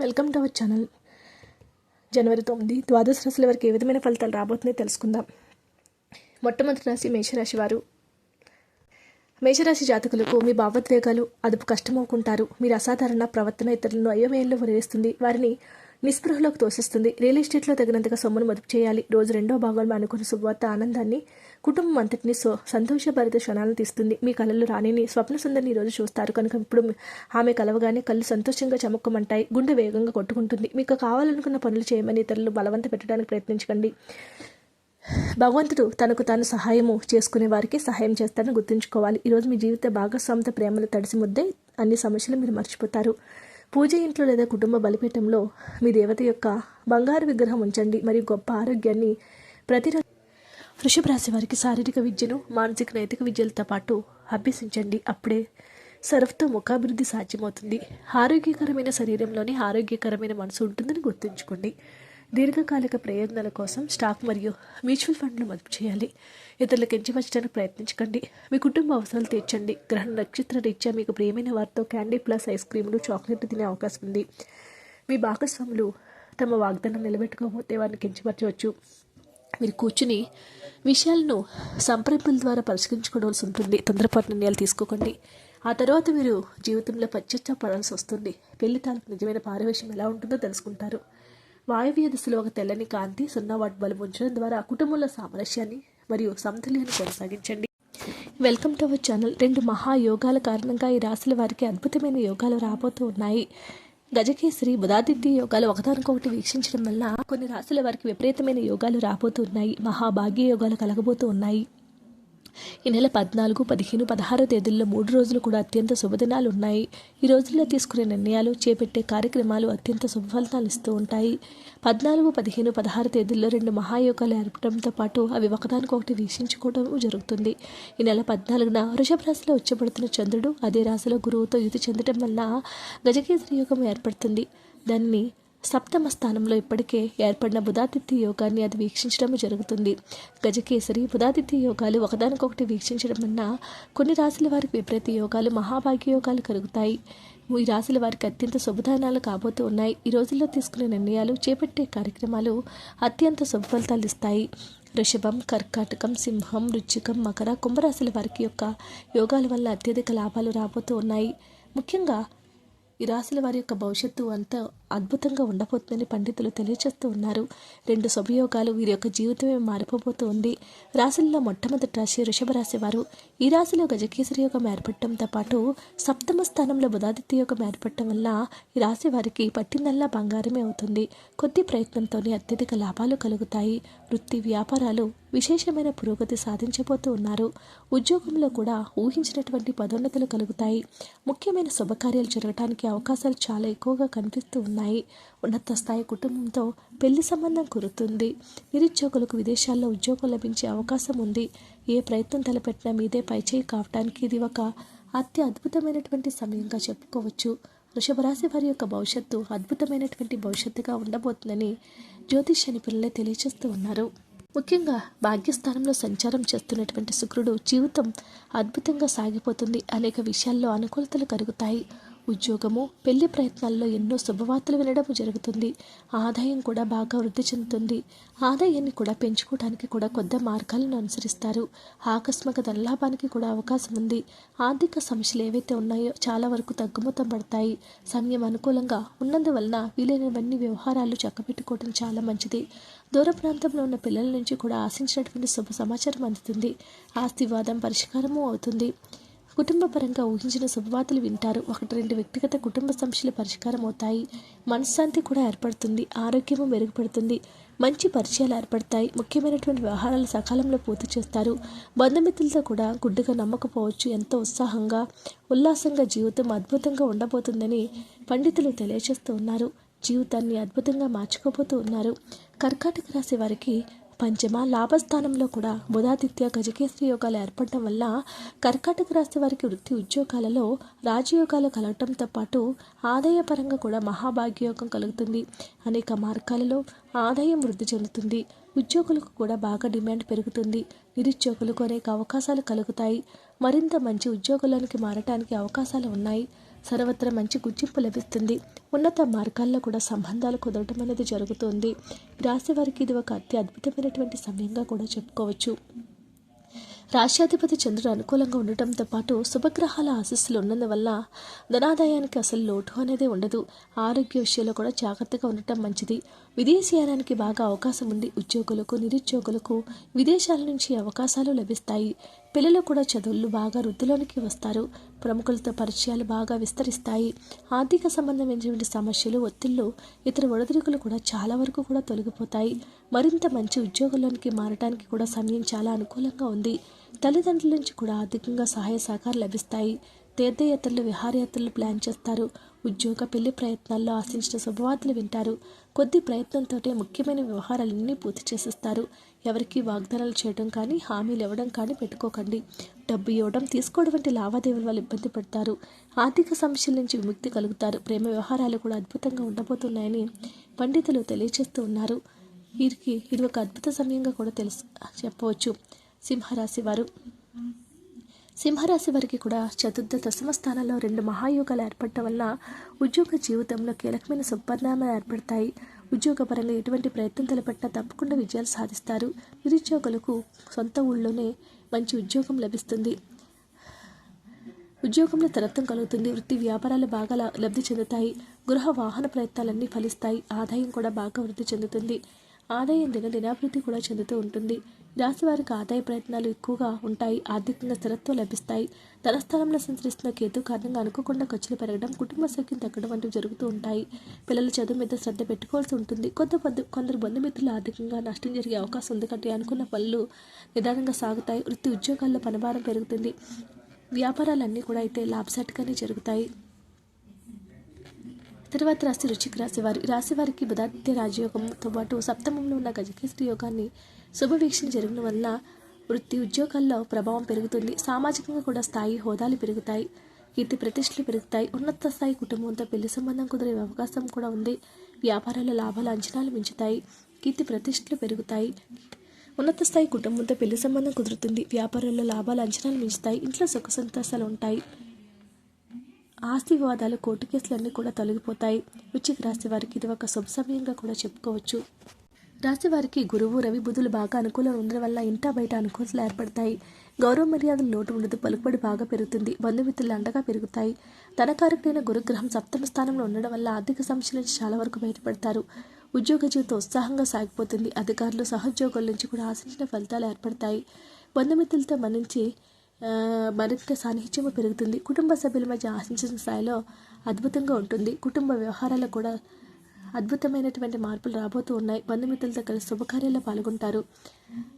Welcome to our channel. జనవరి తొమ్మిది ద్వాదశ రాశుల వరకు ఏ విధమైన ఫలితాలు రాబోతున్నాయో తెలుసుకుందాం. మొట్టమొదటి రాశి మేషరాశి వారు. మేషరాశి జాతకులకు మీ భావోద్వేగాలు అదుపు కష్టమవుకుంటారు. మీరు అసాధారణ ప్రవర్తన ఇతరులను అయోమయంలో వదిలేస్తుంది. వారిని నిస్పృహలోకి తోసిస్తుంది. రియల్ ఎస్టేట్లో తగినంతగా సొమ్మును మదుపు చేయాలి. రోజు రెండో భాగంలో అనుకున్న శుభవార్త ఆనందాన్ని కుటుంబం అంతటిని సో సంతోషభరిత క్షణాలను తీస్తుంది. మీ కళలు రాణిని స్వప్న సుందరిని ఈరోజు రోజు చూస్తారు. కనుక ఇప్పుడు ఆమె కలవగానే కళ్ళు సంతోషంగా చమక్కమంటాయి. గుండె వేగంగా కొట్టుకుంటుంది. మీకు కావాలనుకున్న పనులు చేయమని ఇతరులు బలవంత పెట్టడానికి ప్రయత్నించకండి. భగవంతుడు తనకు తాను సహాయము చేసుకునే వారికి సహాయం చేస్తాడని గుర్తుంచుకోవాలి. ఈరోజు మీ జీవిత భాగస్వామిత ప్రేమలు తడిసి ముద్దే అన్ని సమస్యలు మీరు మర్చిపోతారు. పూజ ఇంట్లో లేదా కుటుంబ బలిపీఠంలో మీ దేవత యొక్క బంగారు విగ్రహం ఉంచండి. మరియు గొప్ప ఆరోగ్యాన్ని ప్రతిరోజు వృషభ రాశి వారికి శారీరక విద్యను మానసిక నైతిక విద్యలతో పాటు అభ్యసించండి. అప్పుడే సరఫ్తో ముఖాభివృద్ధి సాధ్యమవుతుంది. ఆరోగ్యకరమైన శరీరంలోని ఆరోగ్యకరమైన మనసు ఉంటుందని గుర్తుంచుకోండి. దీర్ఘకాలిక ప్రయోజనాల కోసం స్టాక్ మరియు మ్యూచువల్ ఫండ్లు మదుపు చేయాలి. ఇతరులకు ఎంచిపరచడానికి ప్రయత్నించకండి. మీ కుటుంబ అవసరాలు తీర్చండి. గ్రహణ నక్షత్ర రీత్యా మీకు ప్రియమైన వారితో క్యాండీ ప్లస్ ఐస్ క్రీములు చాక్లెట్లు తినే అవకాశం ఉంది. మీ భాగస్వాములు తమ వాగ్దానం నిలబెట్టుకోకపోతే వారిని కించపరచవచ్చు. మీరు కూర్చుని విషయాలను సంప్రదింపుల ద్వారా పరిష్కరించుకోవాల్సి ఉంటుంది. తొందరపాటు నిర్ణయాలు తీసుకోకండి. ఆ తర్వాత మీరు జీవితంలో పశ్చాత్తాపడాల్సి వస్తుంది. పెళ్ళి తాలూకు నిజమైన పారవేశం ఎలా ఉంటుందో తెలుసుకుంటారు. వాయువ్య దిశలో ఒక తెల్లని కాంతి సున్నా వాట్ బలం ఉంచడం ద్వారా కుటుంబంలో సామరస్యాన్ని మరియు సమతుల్యాన్ని కొనసాగించండి. వెల్కమ్ టు అవర్ ఛానల్ రెండు మహాయోగాల కారణంగా ఈ రాశుల వారికి అద్భుతమైన యోగాలు రాబోతూ ఉన్నాయి. గజకేసరి బుధాదిత్య యోగాలు ఒకదానికొకటి వీక్షించడం వల్ల కొన్ని రాశుల వారికి విపరీతమైన యోగాలు రాబోతూ ఉన్నాయి. మహాభాగ్య యోగాలు కలగబోతూ ఉన్నాయి. ఈ నెల పద్నాలుగు పదిహేను పదహారో తేదీల్లో మూడు రోజులు కూడా అత్యంత శుభదినాలు ఉన్నాయి ఈ రోజుల్లో తీసుకునే నిర్ణయాలు చేపట్టే కార్యక్రమాలు అత్యంత శుభఫలితాలు ఇస్తూ ఉంటాయి. పద్నాలుగు పదిహేను పదహారు తేదీల్లో రెండు మహాయోగాలు ఏర్పడంతో పాటు అవి ఒకదానికొకటి వీక్షించుకోవడం జరుగుతుంది. ఈ నెల పద్నాలుగున వృషభ రాశిలో వచ్చబడుతున్న చంద్రుడు అదే రాశిలో గురువుతో యుతి చెందడం వల్ల గజకేసరి యోగం ఏర్పడుతుంది. దాన్ని సప్తమ స్థానంలో ఇప్పటికే ఏర్పడిన బుధాదిత్య యోగాన్ని అది వీక్షించడం జరుగుతుంది. గజకేసరి బుధాదిత్య యోగాలు ఒకదానికొకటి వీక్షించడం వలన కొన్ని రాశుల వారికి విపరీత యోగాలు మహాభాగ్య యోగాలు కలుగుతాయి. ఈ రాశుల వారికి అత్యంత శుభదానాలు కాబోతూ ఉన్నాయి. ఈ రోజుల్లో తీసుకునే నిర్ణయాలు చేపట్టే కార్యక్రమాలు అత్యంత శుభ ఫలితాలు ఇస్తాయి. వృషభం కర్కాటకం సింహం రుచికం మకర కుంభరాశుల వారికి యొక్క యోగాల వల్ల అత్యధిక లాభాలు రాబోతూ ఉన్నాయి. ముఖ్యంగా ఈ రాశుల వారి యొక్క భవిష్యత్తు అంత అద్భుతంగా ఉండబోతుందని పండితులు తెలియజేస్తూ ఉన్నారు. రెండు శుభయోగాలు వీరి యొక్క జీవితమే మారిపోబోతూ ఉంది రాశుల్లో మొట్టమొదటి రాశి వృషభ రాశి వారు. ఈ రాశిలో గజకేసరి యోగం ఏర్పడటంతో పాటు సప్తమ స్థానంలో బుధాదిత్య యోగం ఏర్పడటం వల్ల ఈ రాశి వారికి పట్టిందల్లా బంగారమే అవుతుంది. కొద్ది ప్రయత్నంతోనే అత్యధిక లాభాలు కలుగుతాయి. వృత్తి వ్యాపారాలు విశేషమైన పురోగతి సాధించబోతూ ఉన్నారు. ఉద్యోగంలో కూడా ఊహించినటువంటి పదోన్నతులు కలుగుతాయి. ముఖ్యమైన శుభకార్యాలు జరగడానికి అవకాశాలు చాలా ఎక్కువగా కనిపిస్తూ ఉన్నాయి. ఉన్నత స్థాయి కుటుంబంతో పెళ్ళి సంబంధం కురుతుంది నిరుద్యోగులకు విదేశాల్లో ఉద్యోగం లభించే అవకాశం ఉంది. ఏ ప్రయత్నం తలపెట్టినా మీదే పైచేయి కావటానికి ఇది ఒక అత్య అద్భుతమైనటువంటి సమయంగా చెప్పుకోవచ్చు. వృషభ రాశి వారి యొక్క భవిష్యత్తు అద్భుతమైనటువంటి భవిష్యత్తుగా ఉండబోతుందని జ్యోతిష్ పిల్లలే తెలియజేస్తూ ఉన్నారు. ముఖ్యంగా భాగ్యస్థానంలో సంచారం చేస్తున్నటువంటి శుక్రుడు జీవితం అద్భుతంగా సాగిపోతుంది. అనేక విషయాల్లో అనుకూలతలు కలుగుతాయి. ఉద్యోగము పెళ్ళి ప్రయత్నాల్లో ఎన్నో శుభవార్తలు వినడం జరుగుతుంది. ఆదాయం కూడా బాగా వృద్ధి చెందుతుంది. ఆదాయాన్ని కూడా పెంచుకోవడానికి కూడా కొత్త మార్గాలను అనుసరిస్తారు. ఆకస్మిక ధనలాభానికి కూడా అవకాశం ఉంది. ఆర్థిక సమస్యలు ఏవైతే ఉన్నాయో చాలా వరకు తగ్గుముఖం పడతాయి. సమయం అనుకూలంగా ఉన్నందువలన వీలైనవన్నీ వ్యవహారాలు చక్కబెట్టుకోవడం చాలా మంచిది. దూర ప్రాంతంలో ఉన్న పిల్లల నుంచి కూడా ఆశించినటువంటి శుభ సమాచారం అందుతుంది. ఆస్తివాదం పరిష్కారము అవుతుంది. కుటుంబపరంగా ఊహించిన శుభవార్తలు వింటారు. ఒకటి రెండు వ్యక్తిగత కుటుంబ సమస్యలు పరిష్కారం అవుతాయి. మనశ్శాంతి కూడా ఏర్పడుతుంది. ఆరోగ్యము మెరుగుపడుతుంది. మంచి పరిచయాలు ఏర్పడతాయి. ముఖ్యమైనటువంటి వ్యవహారాలు సకాలంలో పూర్తి చేస్తారు. బంధుమిత్రులతో కూడా గుడ్డుగా నమ్మకపోవచ్చు. ఎంతో ఉత్సాహంగా ఉల్లాసంగా జీవితం అద్భుతంగా ఉండబోతుందని పండితులు తెలియజేస్తూ ఉన్నారు. జీవితాన్ని అద్భుతంగా మార్చుకోబోతూ ఉన్నారు. కర్కాటక రాశి వారికి పంచమ లాభస్థానంలో కూడా బుధాదిత్య గజకేశ్వరి యోగాలు ఏర్పడటం వల్ల కర్కాటక రాశి వారికి వృత్తి ఉద్యోగాలలో రాజయోగాలు కలగటంతో పాటు ఆదాయపరంగా కూడా మహాభాగ్యయోగం కలుగుతుంది. అనేక మార్గాలలో ఆదాయం వృద్ధి చెందుతుంది. ఉద్యోగులకు కూడా బాగా డిమాండ్ పెరుగుతుంది. నిరుద్యోగులకు అనేక అవకాశాలు కలుగుతాయి. మరింత మంచి ఉద్యోగులకి మారటానికి అవకాశాలు ఉన్నాయి. సర్వత్రా మంచి గుర్తింపు లభిస్తుంది. ఉన్నత మార్గాల్లో కూడా సంబంధాలు కుదరటం అనేది జరుగుతుంది. ఈ రాశి వారికి ఇది ఒక అతి అద్భుతమైనటువంటి సమయంగా కూడా చెప్పుకోవచ్చు. రాష్ట్రాధిపతి చంద్రుడు అనుకూలంగా ఉండటంతో పాటు శుభగ్రహాల ఆశస్సులు ఉన్నందువల్ల ధనాదాయానికి అసలు లోటు అనేది ఉండదు. ఆరోగ్య విషయంలో కూడా జాగ్రత్తగా ఉండటం మంచిది. విదేశీయానానికి బాగా అవకాశం ఉంది. ఉద్యోగులకు నిరుద్యోగులకు విదేశాల నుంచి అవకాశాలు లభిస్తాయి. పిల్లలు కూడా చదువులు బాగా వృద్ధిలోనికి వస్తారు. ప్రముఖులతో పరిచయాలు బాగా విస్తరిస్తాయి. ఆర్థిక సంబంధమైనటువంటి సమస్యలు ఒత్తిళ్ళు ఇతర ఒడిదుడుకులు కూడా చాలా వరకు కూడా తొలగిపోతాయి. మరింత మంచి ఉద్యోగంలోనికి మారడానికి కూడా సమయం చాలా అనుకూలంగా ఉంది. తల్లిదండ్రుల నుంచి కూడా ఆర్థికంగా సహాయ సహకారం లభిస్తాయి. తీర్థయాత్రలు విహారయాత్రలు ప్లాన్ చేస్తారు. ఉద్యోగ పెళ్ళి ప్రయత్నాల్లో ఆశించిన శుభవార్తలు వింటారు. కొద్ది ప్రయత్నంతో ముఖ్యమైన వ్యవహారాలన్నీ పూర్తి చేసిస్తారు. ఎవరికి వాగ్దానాలు చేయడం కానీ హామీలు ఇవ్వడం కానీ పెట్టుకోకండి. డబ్బు ఇవ్వడం తీసుకోవడం వంటి లావాదేవీల వల్ల ఇబ్బంది పడతారు. ఆర్థిక సమస్యల నుంచి విముక్తి కలుగుతారు. ప్రేమ వ్యవహారాలు కూడా అద్భుతంగా ఉండబోతున్నాయని పండితులు తెలియజేస్తూ ఉన్నారు. వీరికి ఇది ఒక అద్భుత సమయంగా కూడా తెలుసు చెప్పవచ్చు. సింహరాశి వారు సింహరాశి వారికి కూడా చతుర్థ దశమ స్థానంలో రెండు మహాయోగాలు ఏర్పడటం వల్ల ఉద్యోగ జీవితంలో కీలకమైన సుపరిణామాలు ఏర్పడతాయి. ఉద్యోగపరంగా ఎటువంటి ప్రయత్నం తలపెట్టినా తప్పకుండా విజయాలు సాధిస్తారు. నిరుద్యోగులకు సొంత ఊళ్ళోనే మంచి ఉద్యోగం లభిస్తుంది. ఉద్యోగంలో తరత్వం కలుగుతుంది. వృత్తి వ్యాపారాలు బాగా లబ్ధి చెందుతాయి. గృహ వాహన ప్రయత్నాలన్నీ ఫలిస్తాయి. ఆదాయం కూడా బాగా వృద్ధి చెందుతుంది. ఆదాయం దిన దినాభివృద్ధి కూడా చెందుతూ ఉంటుంది. రాశి వారికి ఆదాయ ప్రయత్నాలు ఎక్కువగా ఉంటాయి. ఆర్థికంగా స్థిరత్వం లభిస్తాయి. ధనస్థానంలో సంచరిస్తున్న కేతు కారణంగా అనుకోకుండా ఖర్చులు పెరగడం కుటుంబ సౌఖ్యం తగ్గడం వంటివి జరుగుతూ ఉంటాయి. పిల్లల చదువు మీద శ్రద్ధ పెట్టుకోవాల్సి ఉంటుంది. కొంత బంధు కొందరు బంధుమిత్రులు ఆర్థికంగా నష్టం జరిగే అవకాశం ఉంది. కంటే అనుకున్న పనులు నిదానంగా సాగుతాయి. వృత్తి ఉద్యోగాల్లో పనిభారం పెరుగుతుంది. వ్యాపారాలన్నీ కూడా అయితే లాభసాటిగానే జరుగుతాయి. తర్వాత రాశి రుచికి రాశి రాశివారికి ఈ రాశి బుధాదిత్య రాజయోగంతో పాటు సప్తమంలో ఉన్న గజకేశ్వరి యోగాన్ని శుభవీక్షణ జరగడం వల్ల వృత్తి ఉద్యోగాల్లో ప్రభావం పెరుగుతుంది. సామాజికంగా కూడా స్థాయి హోదాలు పెరుగుతాయి. కీర్తి ప్రతిష్టలు పెరుగుతాయి. ఉన్నత స్థాయి కుటుంబంతో పెళ్ళి సంబంధం కుదిరే అవకాశం కూడా ఉంది. వ్యాపారాల లాభాల అంచనాలు మించుతాయి. కీర్తి ప్రతిష్టలు పెరుగుతాయి. ఉన్నత స్థాయి కుటుంబంతో పెళ్ళి సంబంధం కుదురుతుంది. వ్యాపారంలో లాభాల అంచనాలు మించుతాయి. ఇంట్లో సుఖ సంతోషాలు ఉంటాయి. ఆస్తి వివాదాలు కోర్టు కేసులన్నీ కూడా తొలగిపోతాయి. వృశ్చిక రాశి వారికి ఇది ఒక శుభ సమయంగా కూడా చెప్పుకోవచ్చు. రాశి వారికి గురువు రవి బుధులు బాగా అనుకూలంగా ఉండడం వల్ల ఇంటా బయట అనుకూలతలు ఏర్పడతాయి. గౌరవ మర్యాదలు లోటు ఉండదు పలుకుబడి బాగా పెరుగుతుంది బంధుమిత్రులు అండగా పెరుగుతాయి. ధనకారకుడైన గురుగ్రహం సప్తమ స్థానంలో ఉండడం వల్ల ఆర్థిక సమస్యల నుంచి చాలా వరకు బయటపడతారు. ఉద్యోగ జీవితం ఉత్సాహంగా సాగిపోతుంది. అధికారులు సహోద్యోగుల నుంచి కూడా ఆశించిన ఫలితాలు ఏర్పడతాయి. బంధుమిత్రులతో మన్నించి మరింత సాన్నిహిత్యము పెరుగుతుంది. కుటుంబ సభ్యుల మధ్య ఆశించిన స్థాయిలో అద్భుతంగా ఉంటుంది. కుటుంబ వ్యవహారాలు కూడా అద్భుతమైనటువంటి మార్పులు రాబోతూ ఉన్నాయి. బంధుమిత్రులతో కలిసి శుభకార్యాల్లో పాల్గొంటారు.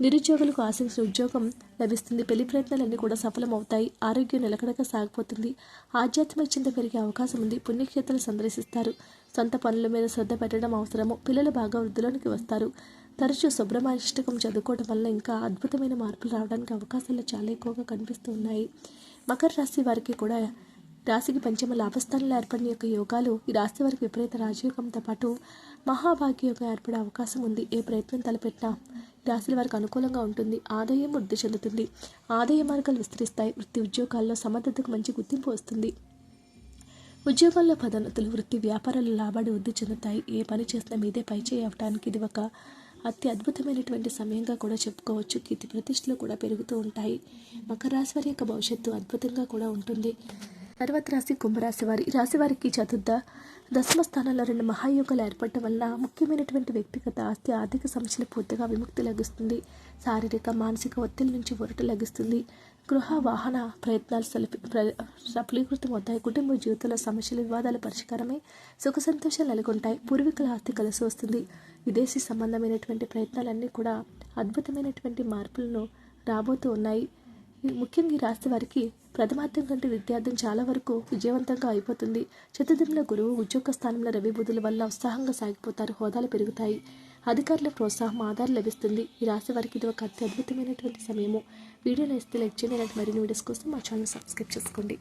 నిరుద్యోగులకు ఆశించిన ఉద్యోగం లభిస్తుంది. పెళ్ళి ప్రయత్నాలన్నీ కూడా సఫలమవుతాయి. ఆరోగ్యం నిలకడగా సాగిపోతుంది. ఆధ్యాత్మిక చింత పెరిగే అవకాశం ఉంది. పుణ్యక్షేత్రాలు సందర్శిస్తారు. సొంత పనుల మీద శ్రద్ధ పెట్టడం అవసరము. పిల్లలు బాగా వృద్ధిలోనికి వస్తారు. తరచూ శుభ్రమాష్టకం చదువుకోవడం వల్ల ఇంకా అద్భుతమైన మార్పులు రావడానికి అవకాశాలు చాలా ఎక్కువగా కనిపిస్తూ ఉన్నాయి మకర రాశి వారికి కూడా రాశికి పంచమ లాభస్థానంలో ఏర్పడిన యొక్క యోగాలు ఈ రాశి వారికి విపరీత రాజయోగంతో పాటు మహాభాగ్య యోగం ఏర్పడే అవకాశం ఉంది. ఏ ప్రయత్నం తలపెట్టినా రాశుల వారికి అనుకూలంగా ఉంటుంది. ఆదాయం వృద్ధి చెందుతుంది. ఆదాయ మార్గాలు విస్తరిస్తాయి. వృత్తి ఉద్యోగాల్లో సమర్థతకు మంచి గుర్తింపు వస్తుంది. ఉద్యోగాల్లో పదోన్నతులు వృత్తి వ్యాపారాలు లాభాలు వృద్ధి చెందుతాయి. ఏ పని చేసినా మీదే పైచేయి అవ్వటానికి ఇది ఒక అతి అద్భుతమైనటువంటి సమయంగా కూడా చెప్పుకోవచ్చు. కీర్తి ప్రతిష్టలు కూడా పెరుగుతూ ఉంటాయి. మకర రాశి వారి యొక్క భవిష్యత్తు అద్భుతంగా కూడా ఉంటుంది. తర్వాత రాశి కుంభరాశి వారి. ఈ రాశి వారికి చతుర్థ దశమ స్థానంలో రెండు మహాయోగాలు ఏర్పడటం వల్ల ముఖ్యమైనటువంటి వ్యక్తిగత ఆస్తి ఆర్థిక సమస్యలు పూర్తిగా విముక్తి లభిస్తుంది. శారీరక మానసిక ఒత్తిడి నుంచి ఒరట లభిస్తుంది. గృహ వాహన ప్రయత్నాలు సలిపి సఫలీకృతం అవుతాయి. కుటుంబ జీవితంలో సమస్యలు వివాదాల పరిష్కారమై సుఖ సంతోషాలు నెలకొంటాయి. పూర్వీకుల ఆస్తి కలిసి వస్తుంది. విదేశీ సంబంధమైనటువంటి ప్రయత్నాలన్నీ కూడా అద్భుతమైనటువంటి మార్పులను రాబోతూ ఉన్నాయి. ముఖ్యంగా ఈ రాశి వారికి ప్రథమార్థం కంటే విద్యార్థం చాలా వరకు విజయవంతంగా అయిపోతుంది. చతుర్థంలో గురువు ఉద్యోగ స్థానంలో రవి బుధుల వల్ల ఉత్సాహంగా సాగిపోతారు. హోదాలు పెరుగుతాయి. అధికారుల ప్రోత్సాహం ఆధారం లభిస్తుంది. ఈ రాశి వారికి ఇది ఒక అతి అద్భుతమైనటువంటి సమయము. వీడియో నేస్తే లైక్ చేయండి. మరిన్ని వీడియోస్ కోసం మా ఛానల్ సబ్స్క్రైబ్ చేసుకోండి.